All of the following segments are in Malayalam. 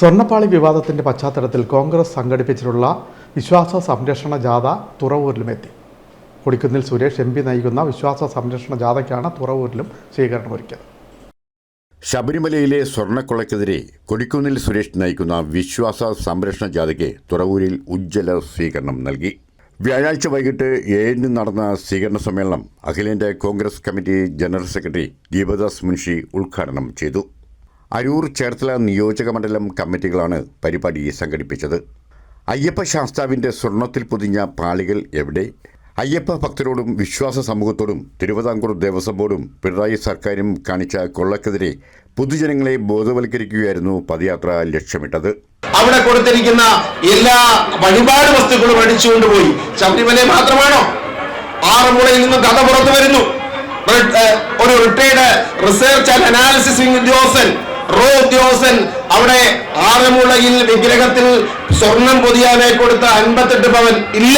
സ്വർണപ്പാളി വിവാദത്തിന്റെ പശ്ചാത്തലത്തിൽ കോൺഗ്രസ് സംഘടിപ്പിച്ചിട്ടുള്ള വിശ്വാസ സംരക്ഷണ ജാഥ തുറവൂരിലുമെത്തി കൊടിക്കുന്നിൽ സുരേഷ് എം പി നയിക്കുന്ന വിശ്വാസ സംരക്ഷണ ജാഥയ്ക്കാണ് തുറവൂരിലും സ്വീകരണമൊരുക്കിയത് ശബരിമലയിലെ സ്വർണക്കൊളയ്ക്കെതിരെ കൊടിക്കുന്നിൽ സുരേഷ് നയിക്കുന്ന വിശ്വാസ സംരക്ഷണ ജാഥയ്ക്ക് തുറവൂരിൽ ഉജ്ജ്വല സ്വീകരണം നൽകി. വ്യാഴാഴ്ച വൈകിട്ട് ഏഴിന് നടന്ന സ്വീകരണ സമ്മേളനം അഖിലേന്ത്യാ Congress committee general secretary Deepadas Munshi ഉദ്ഘാടനം ചെയ്തു. അരൂർ ചേർത്തല നിയോജക മണ്ഡലം കമ്മിറ്റികളാണ് പരിപാടി സംഘടിപ്പിച്ചത്. അയ്യപ്പ ശാസ്താവിന്റെ സ്വർണത്തിൽ പൊതിഞ്ഞ പാളികൾ എവിടെ? അയ്യപ്പ ഭക്തരോടും വിശ്വാസ സമൂഹത്തോടും തിരുവിതാംകൂർ ദേവസ്വം ബോർഡും പിണറായി സർക്കാരും കാണിച്ച കൊള്ളക്കെതിരെ പൊതുജനങ്ങളെ ബോധവൽക്കരിക്കുകയായിരുന്നു പദയാത്ര ലക്ഷ്യമിട്ടത്. അവിടെ കൊടുത്തിരിക്കുന്ന എല്ലാ വഴിപാട് വസ്തുക്കളും അടിച്ചുകൊണ്ടുപോയി ശബരിമല മാത്രമാണോ? ആറന്മുളയിൽ നിന്ന് കഥ പുറത്തു വരുന്നു. ഒരു റിട്ടയർഡ് റിസർച്ച് ആൻഡ് അനാലിസിസ് ഉദ്യോഗസ്ഥൻ റോ ഉദ്യോഗസ്ഥൻ അവിടെ ആറന്മുളയിൽ വിഗ്രഹത്തിൽ സ്വർണം പൊതിയാനായി കൊടുത്ത അൻപത്തെട്ട് പവൻ ഇല്ല.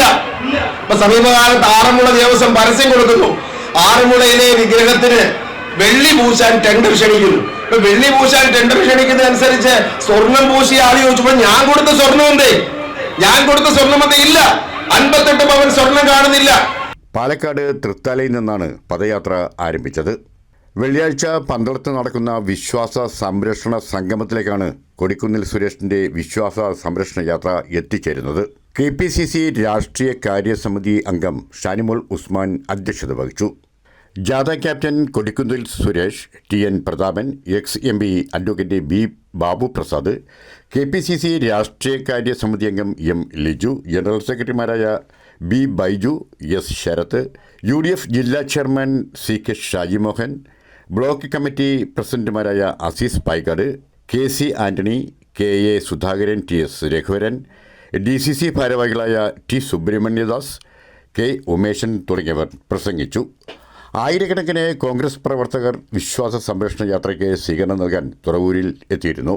ഇപ്പൊ സമീപകാലത്ത് ആറന്മുള ദേവസ്വം പരസ്യം കൊടുക്കുന്നു. ആറന്മുളയിലെ വിഗ്രഹത്തിന് വെള്ളി പൂശാൻ ടെൻഡർ ക്ഷണിക്കുന്നു. ഇപ്പൊ വെള്ളി പൂശാൻ ടെൻഡർ ക്ഷണിക്കുന്നതനുസരിച്ച് സ്വർണം പൂശിയ ആൾ ചോദിച്ചപ്പോ ഞാൻ കൊടുത്ത സ്വർണം എന്തേ? ഞാൻ കൊടുത്ത സ്വർണം എന്തേ ഇല്ല. അൻപത്തെട്ട് പവൻ സ്വർണം കാണുന്നില്ല. പാലക്കാട് തൃത്താലയിൽ നിന്നാണ് പദയാത്ര ആരംഭിച്ചത്. വെള്ളിയാഴ്ച പന്തളത്ത് നടക്കുന്ന വിശ്വാസ സംരക്ഷണ സംഗമത്തിലേക്കാണ് കൊടിക്കുന്നിൽ സുരേഷിന്റെ വിശ്വാസ സംരക്ഷണ യാത്ര എത്തിച്ചേരുന്നത്. കെ പി സി സി രാഷ്ട്രീയ കാര്യസമിതി അംഗം ഷാനിമോൾ ഉസ്മാൻ അധ്യക്ഷത വഹിച്ചു. ജാഥ captain Kodikunnil Suresh T N Prathapan ex M P advocate B Babu Prasad K P C C രാഷ്ട്രീയ സമിതി അംഗം എം ലിജു ജനറൽ സെക്രട്ടറിമാരായ B Baiju S Sarath U D F ജില്ലാ chairman C K Shajimohan block committee പ്രസിഡന്റുമാരായ Azeez Paikkad K C Antony K A Sudhakaran T S Raghuvaran D C C ഭാരവാഹികളായ ടി സുബ്രഹ്മണ്യദാസ് കെ ഉമേശൻ തുടങ്ങിയവർ പ്രസംഗിച്ചു. ആയിരക്കണക്കിന് കോൺഗ്രസ് പ്രവർത്തകർ വിശ്വാസ സംരക്ഷണ യാത്രയ്ക്ക് സ്വീകരണം നൽകാൻ തുറവൂരിൽ എത്തിയിരുന്നു.